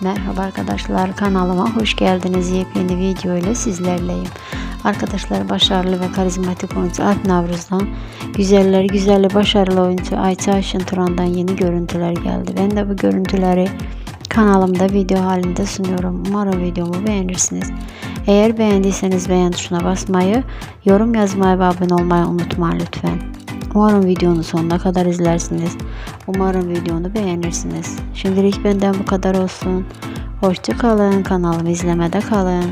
Merhaba arkadaşlar kanalıma hoş geldiniz. Yepyeni video ile sizlerleyim. Arkadaşlar başarılı ve karizmatik oyuncu Alp Navruz'dan güzeller güzeli başarılı oyuncu Ayça Ayşin Turan'dan yeni görüntüler geldi. Ben de bu görüntüleri kanalımda video halinde sunuyorum. Umarım videomu beğenirsiniz. Eğer beğendiyseniz beğen tuşuna basmayı, yorum yazmayı ve abone olmayı unutmayın lütfen. Umarım videonun sonuna kadar izlersiniz. Umarım videonu beğenirsiniz. Şimdilik benden bu kadar olsun. Hoşça kalın. Kanalımı izlemede kalın.